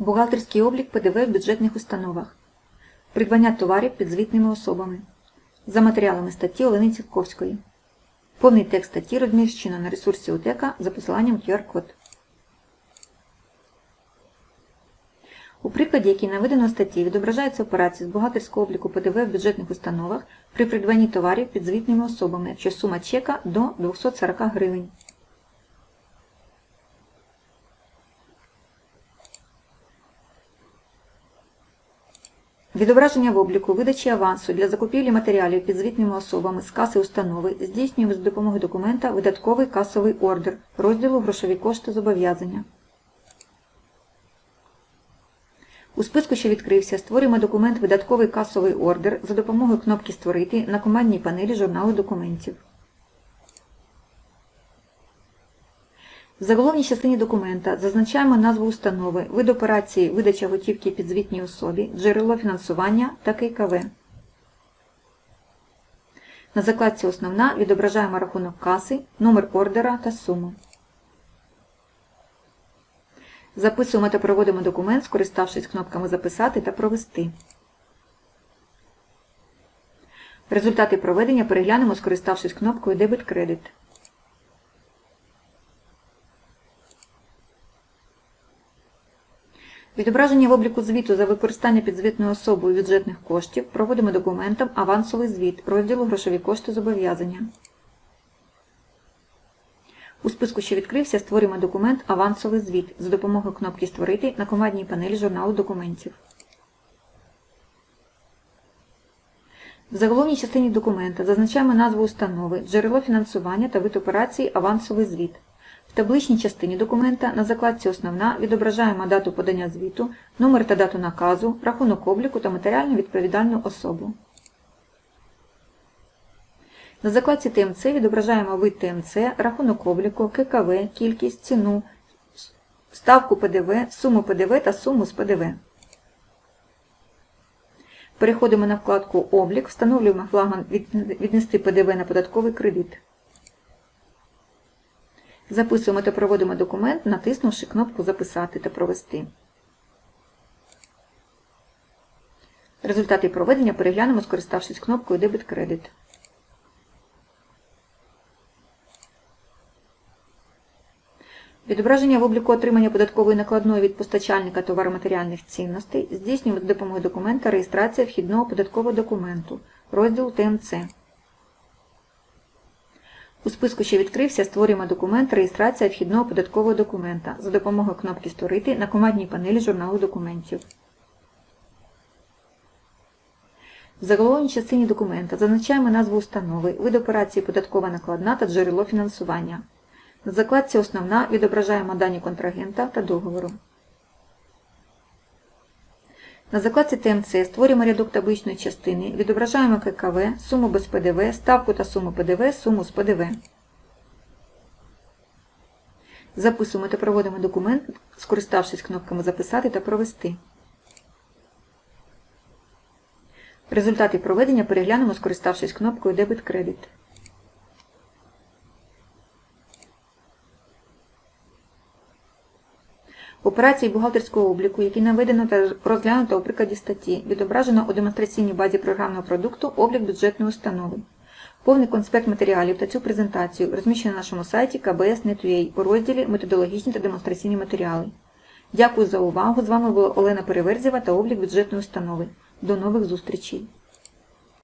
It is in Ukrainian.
Бухгалтерський облік ПДВ в бюджетних установах. Придбання товарів підзвітними особами. За матеріалами статті Олени Цятковської. Повний текст статті розміщено на ресурсі УТЕКа за посиланням QR-код. У прикладі, який наведено в статті, відображаються операції з бухгалтерського обліку ПДВ в бюджетних установах при придбанні товарів підзвітними особами, якщо сума чека до 240 гривень. Відображення в обліку видачі авансу для закупівлі матеріалів підзвітними особами з каси установи здійснюємо за допомогою документа Видатковий касовий ордер розділу Грошові кошти зобов'язання. У списку, що відкрився, створюємо документ Видатковий касовий ордер за допомогою кнопки Створити на командній панелі журналу документів. В заголовній частині документа зазначаємо назву установи, вид операції видача готівки підзвітній особі, джерело фінансування та ККВ. На закладці Основна відображаємо рахунок каси, номер ордера та суму. Записуємо та проводимо документ, скориставшись кнопками Записати та Провести. Результати проведення переглянемо, скориставшись кнопкою Дебет-кредит. Відображення в обліку звіту за використання підзвітною особою бюджетних коштів проводимо документом Авансовий звіт розділу Грошові кошти зобов'язання. У списку, що відкрився, створюємо документ Авансовий звіт за допомогою кнопки Створити на командній панелі журналу документів. В заголовній частині документа зазначаємо назву установи, джерело фінансування та вид операції Авансовий звіт. В табличній частині документа на закладці Основна відображаємо дату подання звіту, номер та дату наказу, рахунок обліку та матеріально відповідальну особу. На закладці ТМЦ відображаємо вид ТМЦ, рахунок обліку, ККВ, кількість, ціну, ставку ПДВ, суму ПДВ та суму з ПДВ. Переходимо на вкладку Облік, встановлюємо флагман Віднести ПДВ на податковий кредит. Записуємо та проводимо документ, натиснувши кнопку Записати та провести. Результати проведення переглянемо, скориставшись кнопкою Дебет кредит. Відображення в обліку отримання податкової накладної від постачальника товароматеріальних цінностей здійснюємо з допомогою документа Реєстрація вхідного податкового документу, розділ ТМЦ. У списку, що відкрився, створюємо документ Реєстрація вхідного податкового документа за допомогою кнопки Створити на командній панелі журналу документів. В заголовній частині документа зазначаємо назву установи, вид операції податкова накладна та джерело фінансування. На закладці Основна відображаємо дані контрагента та договору. На закладці ТМЦ створюємо рядок табличної частини, відображаємо ККВ, суму без ПДВ, ставку та суму ПДВ, суму з ПДВ. Записуємо та проводимо документ, скориставшись кнопками Записати та Провести. Результати проведення переглянемо, скориставшись кнопкою Дебет кредит. Операції бухгалтерського обліку, які наведено та розглянуто у прикладі статті, відображено у демонстраційній базі програмного продукту облік бюджетної установи. Повний конспект матеріалів та цю презентацію розміщено на нашому сайті kbs.net.ua у розділі Методологічні та демонстраційні матеріали. Дякую за увагу! З вами була Олена Переверзєва та облік бюджетної установи. До нових зустрічей!